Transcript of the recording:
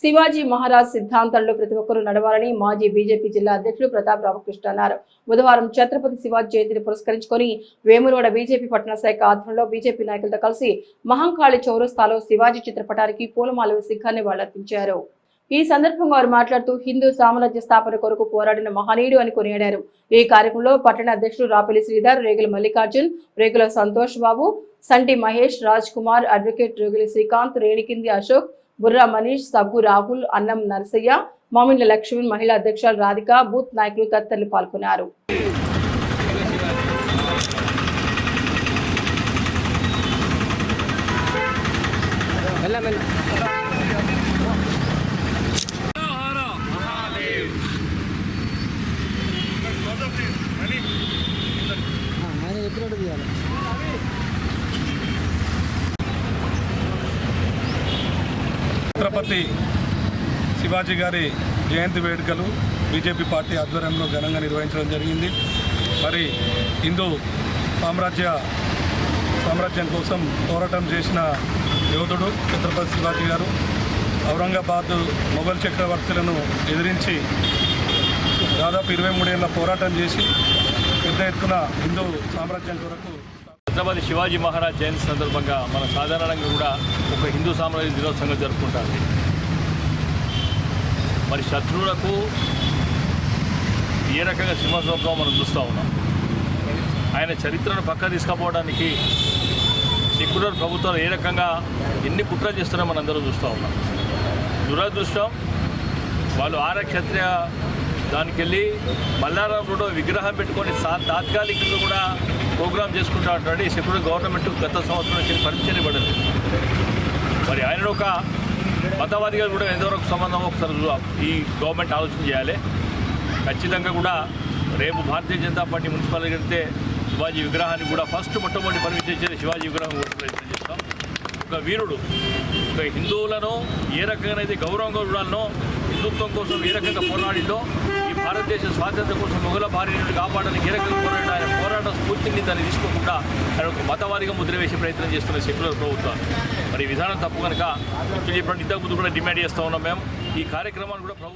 శివాజీ మహారాజ్ సిద్ధాంతాల్లో ప్రతి ఒక్కరూ నడవాలని మాజీ బీజేపీ జిల్లా అధ్యక్షులు ప్రతాప్ రామకృష్ణ అన్నారు. బుధవారం ఛత్రపతి శివాజీ జయంతిని పురస్కరించుకొని వేములవాడ బీజేపీ పట్టణ శాఖ ఆధ్వర్యంలో బీజేపీ నాయకులతో కలిసి మహంకాళి చౌరస్తాలో శివాజీ చిత్రపటానికి పూలమాల వేసి ఘన్యవాళులర్పించారు ఈ సందర్భంగా వారు మాట్లాడుతూ హిందూ సామ్రాజ్య స్థాపన కొరకు పోరాడిన మహనీయుడు అని కొనియాడారు. ఈ కార్యక్రమంలో పట్టణ అధ్యక్షుడు రాపల్లి శ్రీధర్ రేగుల మల్లికార్జున్ రేగుల సంతోష్ బాబు సంటి మహేష్ రాజ్ కుమార్ అడ్వకేట్ రేగుల శ్రీకాంత్ రేణికింది అశోక్ బుర్రా మనీష్ సగ్గు రాహుల్ అన్నం నరసయ్య మామిండ్ల లక్ష్మి మహిళా అధ్యక్షులు రాధిక బూత్ నాయకులు తదితరులు పాల్గొన్నారు. మెల్ల మెల్ల. ఛత్రపతి శివాజీ గారి జయంతి వేడుకలు బీజేపీ పార్టీ ఆధ్వర్యంలో ఘనంగా నిర్వహించడం జరిగింది. మరి హిందూ సామ్రాజ్య సామ్రాజ్యం కోసం పోరాటం చేసిన యోధుడు ఛత్రపతి శివాజీ గారు ఔరంగాబాద్ మొఘల్ చక్రవర్తులను ఎదిరించి దాదాపు ఇరవై మూడేళ్ళ పోరాటం చేసి పెద్ద ఎత్తున హిందూ సామ్రాజ్యం కొరకు ఛత్రపతి శివాజీ మహారాజ్ జయంతి సందర్భంగా మన సాధారణంగా కూడా ఒక హిందూ సామ్రాజ్య దినోత్సవంగా జరుపుకుంటారు. మరి శత్రువులకు ఏ రకంగా సింహస్వప్నం మనం చూస్తూ ఉన్నాం? ఆయన చరిత్రను పక్క తీసుకుపోవడానికి సెక్యులర్ ప్రభుత్వాలు ఏ రకంగా ఎన్ని కుట్ర చేస్తున్నారో మనందరూ అందరూ చూస్తూ ఉన్నాం. దురదృష్టం వాళ్ళు ఆరక్షత్రియ దానికి వెళ్ళి మల్లారం విగ్రహం పెట్టుకొని సా తాత్కాలికంగా కూడా ప్రోగ్రామ్ చేసుకుంటా ఉంటాడు. ఈ గవర్నమెంట్ గత సంవత్సరం నుంచి పరిచయం ఇవ్వడలేదు మరి ఆయన ఒక మతవాదిగా కూడా ఎంతవరకు సంబంధం ఒకసారి ఈ గవర్నమెంట్ ఆలోచన చేయాలి. ఖచ్చితంగా కూడా రేపు భారతీయ జనతా పార్టీ మున్సిపాలిటీ వెళ్తే శివాజీ విగ్రహాన్ని కూడా ఫస్ట్ మొట్టమొదటి పర్మిషన్ ఇచ్చేది శివాజీ విగ్రహం కూడా ప్రయత్నం చేస్తాం. ఒక వీరుడు ఒక హిందువులను ఏ రకంగా అయితే గౌరవంగా చూడాలనో హిందుత్వం కోసం ఏ రకంగా పోరాడిందో భారతదేశ స్వాతంత్ర్యం కోసం మొఘల భార్యను కాపాడడానికి ఏ రకంగా ఆయన పోరాట స్ఫూర్తిని దాన్ని తీసుకోకుండా ఆయన ఒక మతవారిగా ముద్ర వేసే ప్రయత్నం చేస్తున్న సెక్యులర్ ప్రభుత్వాలు మరి ఈ విధానం తప్పు కనుక చెప్పినట్టు ఇంతకు ముందు కూడా డిమాండ్ చేస్తూ ఉన్నాం మేము. ఈ కార్యక్రమాన్ని కూడా ప్రభుత్వం